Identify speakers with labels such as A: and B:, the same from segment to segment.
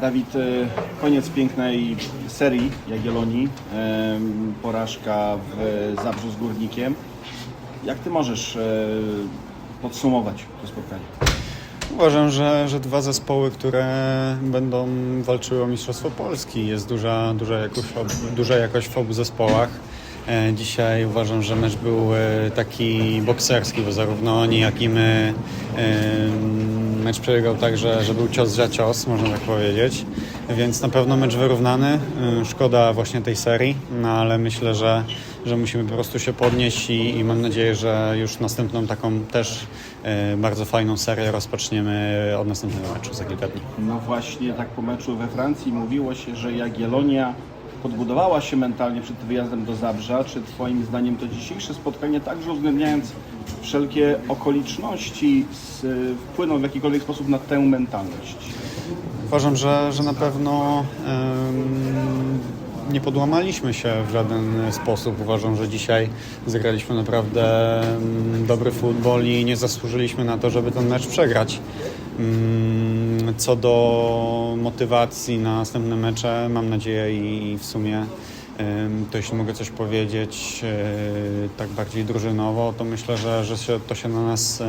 A: Dawid, e, koniec pięknej serii Jagiellonii, em, porażka w Zabrzu z Górnikiem. Jak Ty możesz e, podsumować to spotkanie?
B: Uważam, że, że dwa zespoły, które będą walczyły o Mistrzostwo Polski. Jest duża, duża, jakość, duża jakość w obu zespołach. E, Dzisiaj uważam, że mecz był e, taki bokserski, bo zarówno oni, jak i my e, mecz przebiegał tak, że, że był cios za cios, można tak powiedzieć. Więc na pewno mecz wyrównany. E, Szkoda właśnie tej serii, no ale myślę, że, że musimy po prostu się podnieść i, i mam nadzieję, że już następną taką też e, bardzo fajną serię rozpoczniemy od następnego meczu za kilka dni.
A: No właśnie, tak po meczu we Francji mówiło się, że Jagiellonia podbudowała się mentalnie przed wyjazdem do Zabrza. Czy Twoim zdaniem to dzisiejsze spotkanie, także uwzględniając wszelkie okoliczności, s- wpłyną w jakikolwiek sposób na tę mentalność?
B: Uważam, że, że na pewno nie podłamaliśmy się w żaden sposób. Uważam, że dzisiaj zagraliśmy naprawdę dobry futbol i nie zasłużyliśmy na to, żeby ten mecz przegrać. Co do motywacji na następne mecze, mam nadzieję i w sumie to jeśli mogę coś powiedzieć e, tak bardziej drużynowo, to myślę, że, że się, to się na nas e,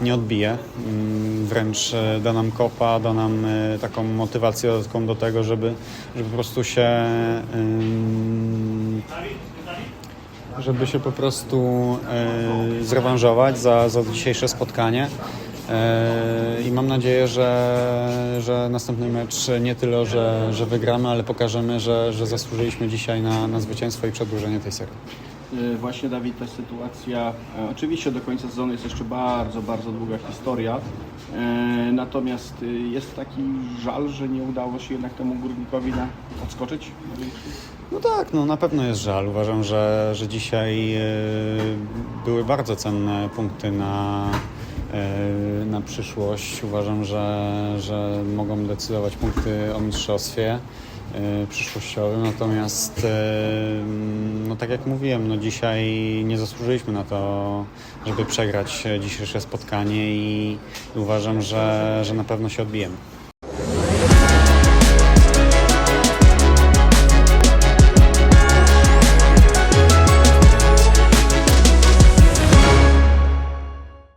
B: nie odbije. Mm, Wręcz e, da nam kopa, da nam taką motywację dodatkową do tego, żeby, żeby po prostu się żeby się po prostu zrewanżować za, za dzisiejsze spotkanie. E, I mam nadzieję, że, że następny mecz nie tyle, że, że wygramy, ale pokażemy, że, że zasłużyliśmy dzisiaj na, na zwycięstwo i przedłużenie tej serii.
A: Y, Właśnie Dawid, ta sytuacja, e, oczywiście do końca sezonu jest jeszcze bardzo, bardzo długa historia, e, natomiast y, jest taki żal, że nie udało się jednak temu górnikowi na, odskoczyć.
B: No tak, no na pewno jest żal. Uważam, że, że dzisiaj e, były bardzo cenne punkty na, e, na przyszłość. Uważam, że, że mogą decydować punkty o mistrzostwie e, przyszłościowym. Natomiast, e, no tak jak mówiłem, no dzisiaj nie zasłużyliśmy na to, żeby przegrać dzisiejsze spotkanie i uważam, że, że na pewno się odbijemy.